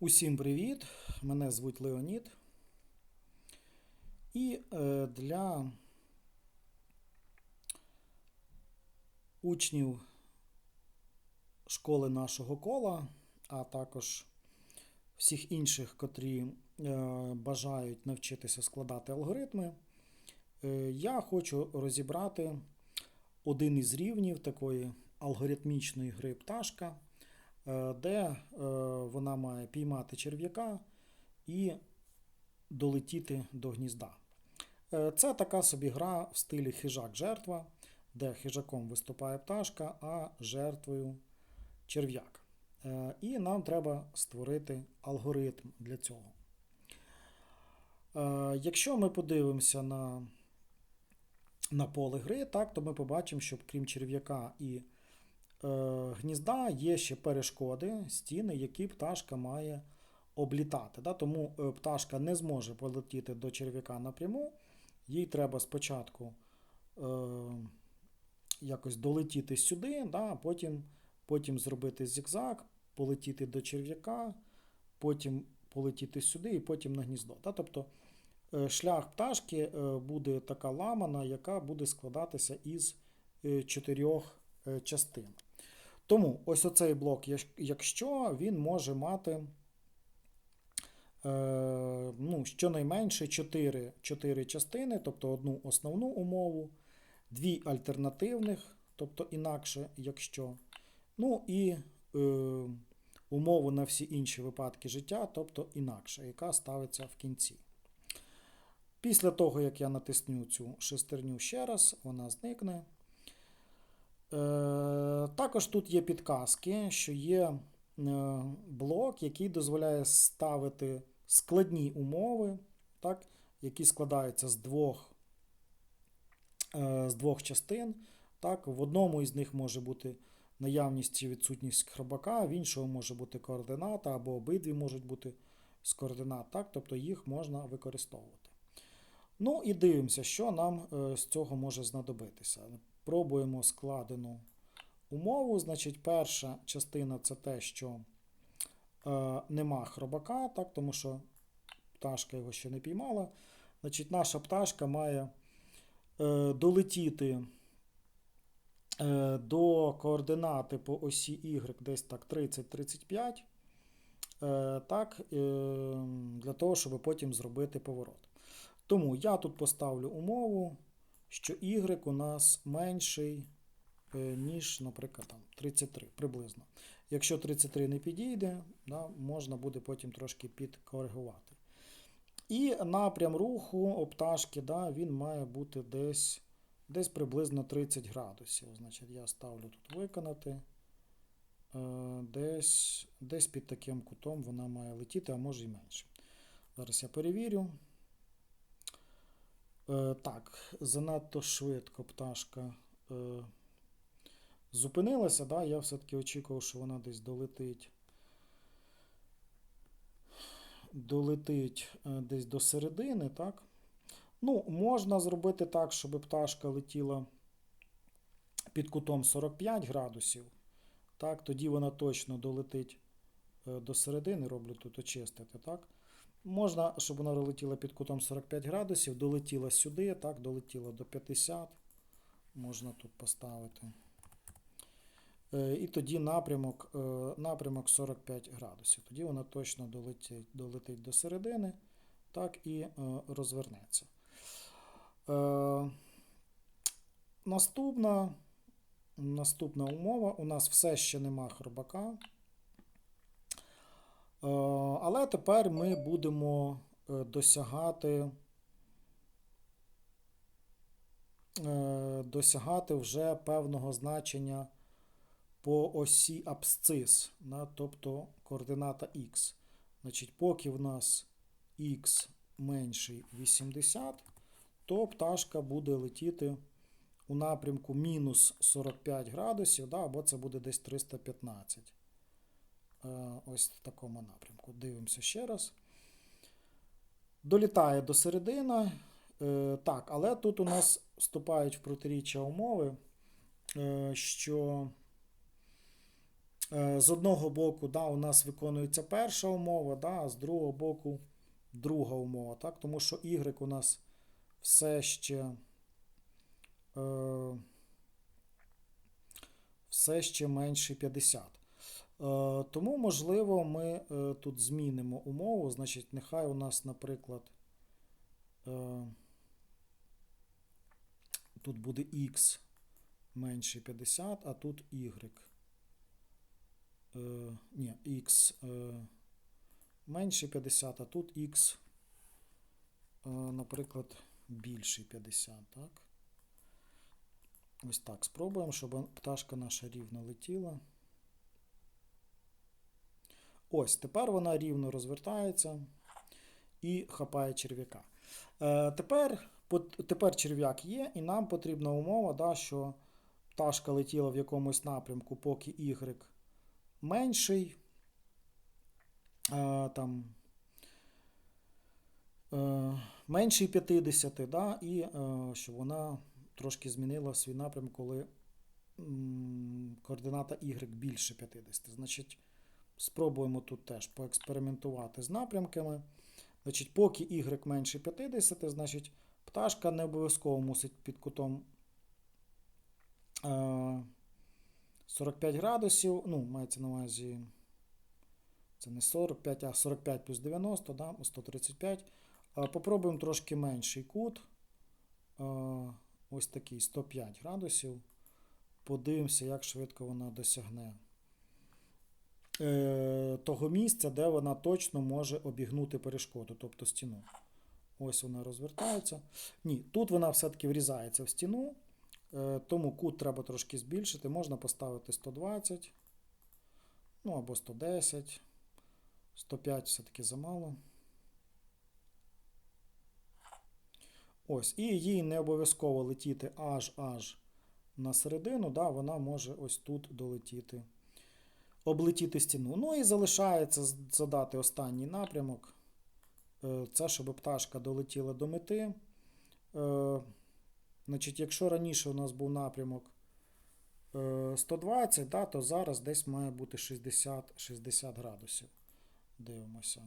Усім привіт! Мене звуть Леонід. І е, для учнів школи нашого кола, а також всіх інших, котрі е, бажають навчитися складати алгоритми, е, я хочу розібрати один із рівнів такої алгоритмічної гри пташка де е, вона має піймати черв'яка і долетіти до гнізда. Е, Це така собі гра в стилі хижак-жертва, де хижаком виступає пташка, а жертвою черв'як. Е, І нам треба створити алгоритм для цього. Е, Якщо ми подивимося на, на поле гри, так, то ми побачимо, що крім черв'яка і е, гнізда є ще перешкоди, стіни, які пташка має облітати. Да? Тому е, пташка не зможе полетіти до черв'яка напряму. Їй треба спочатку е, якось долетіти сюди, да? потім, потім зробити зігзаг, полетіти до черв'яка, потім полетіти сюди і потім на гніздо. Да? Тобто е, шлях пташки е, буде така ламана, яка буде складатися із е, чотирьох е, частин. Тому ось оцей блок, якщо він може мати е, ну, щонайменше 4, 4 частини, тобто одну основну умову, дві альтернативних, тобто інакше, якщо, ну і е, умову на всі інші випадки життя, тобто інакше, яка ставиться в кінці. Після того, як я натисню цю шестерню ще раз, вона зникне. Е, Також тут є підказки, що є е, блок, який дозволяє ставити складні умови, так, які складаються з двох, е, з двох частин. Так, в одному із них може бути наявність чи відсутність хробака, в іншому може бути координата, або обидві можуть бути з координат, так, тобто їх можна використовувати. Ну і дивимося, що нам з цього може знадобитися. Пробуємо складену умову. Значить, перша частина це те, що е, нема хробака, так, тому що пташка його ще не піймала. Значить, наша пташка має е, долетіти е, до координати по осі Y десь так 30-35. Е, так, е, для того, щоб потім зробити поворот. Тому я тут поставлю умову, що y у нас менший, е, ніж, наприклад, там, 33 приблизно. Якщо 33 не підійде, да, можна буде потім трошки підкоригувати. І напрям руху у да, він має бути десь, десь приблизно 30 градусів. Значить, я ставлю тут виконати. Е, Десь, десь під таким кутом вона має летіти, а може і менше. Зараз я перевірю. Е, так, занадто швидко пташка е, зупинилася. Да? Я все-таки очікував, що вона десь долетить. Долетить е, десь до середини, так? Ну, можна зробити так, щоб пташка летіла під кутом 45 градусів. Так, тоді вона точно долетить е, до середини, роблю тут очистити, так? Можна, щоб вона летіла під кутом 45 градусів, долетіла сюди, так, долетіла до 50. Можна тут поставити. Е, І тоді напрямок, е, напрямок 45 градусів. Тоді вона точно долетить, долетить до середини, так і е, розвернеться. Наступна, наступна умова. У нас все ще нема хробака. Е, Але тепер ми будемо е, досягати, е, досягати вже певного значення по осі абсцис, тобто координата х. Значить, поки в нас х менший 80, то пташка буде летіти у напрямку мінус 45 градусів, або це буде десь 315. Е, Ось в такому напрямку. Дивимося ще раз. Долітає до середини. Е, Так, але тут у нас вступають в протиріччя умови, е, що З одного боку, да, у нас виконується перша умова, да, а з другого боку друга умова. Так? Тому що y у нас все ще, все ще менше 50. Е, тому, можливо, ми е, тут змінимо умову. Значить, нехай у нас, наприклад, е, тут буде x менше 50, а тут y. Ні, x менше 50, а тут x, наприклад, більше 50. Так? Ось так спробуємо, щоб пташка наша рівно летіла. Ось, тепер вона рівно розвертається і хапає черв'яка. Е, тепер, тепер черв'як є, і нам потрібна умова, да, що пташка летіла в якомусь напрямку, поки y менший. Е, там, е, менший 50, да, і е, щоб вона трошки змінила свій напрям, коли м, координата y більше 50. Значить, спробуємо тут теж поекспериментувати з напрямками. Значить, поки y менше 50, значить, пташка не обов'язково мусить під кутом е, 45 градусів. Ну, мається на увазі. Це не 45, а 45 плюс 90, да, 135. Е, Попробуємо трошки менший кут. Е, Ось такий 105 градусів. Подивимося, як швидко вона досягне е, того місця, де вона точно може обігнути перешкоду, тобто стіну. Ось вона розвертається. Ні, тут вона все-таки врізається в стіну, е, тому кут треба трошки збільшити. Можна поставити 120, ну або 110, 105 все-таки замало. Ось, і їй не обов'язково летіти аж аж на середину, да, вона може ось тут долетіти, облетіти стіну. Ну і залишається задати останній напрямок. Е, Це щоб пташка долетіла до мети. Е, Значить, якщо раніше у нас був напрямок е, 120, да, то зараз десь має бути 60, 60 градусів. Дивимося.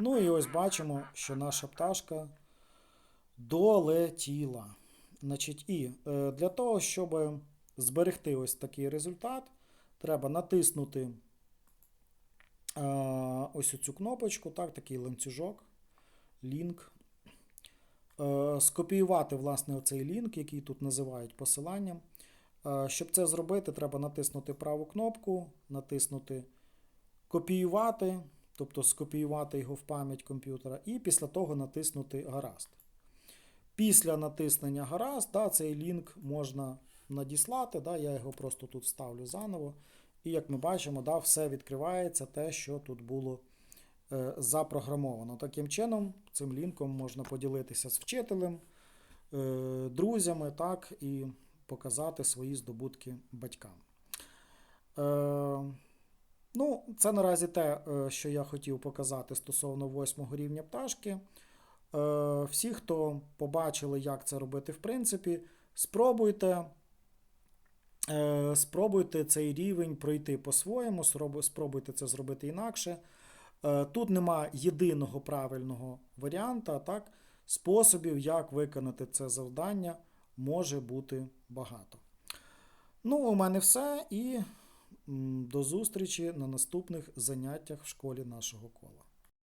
Ну і ось бачимо, що наша пташка долетіла. Значить, і е, для того, щоб зберегти ось такий результат, треба натиснути е, ось цю кнопочку, так, такий ланцюжок, лінк. Е, скопіювати, власне, оцей лінк, який тут називають посиланням. Щоб це зробити, треба натиснути праву кнопку, натиснути копіювати, тобто скопіювати його в пам'ять комп'ютера, і після того натиснути гаразд. Після натиснення гаразд, да, цей лінк можна надіслати. Да, я його просто тут ставлю заново. І як ми бачимо, да, все відкривається те, що тут було е, запрограмовано. Таким чином, цим лінком можна поділитися з вчителем, е, друзями, так, і показати свої здобутки батькам. Е, Ну, це наразі те, е, що я хотів показати стосовно восьмого рівня пташки. Е, Всі, хто побачили, як це робити, в принципі, спробуйте. е, Спробуйте цей рівень пройти по-своєму, спробуйте це зробити інакше. Е, Тут нема єдиного правильного варіанта, так? Способів, як виконати це завдання, може бути багато. Ну, у мене все і до зустрічі на наступних заняттях в школі нашого кола.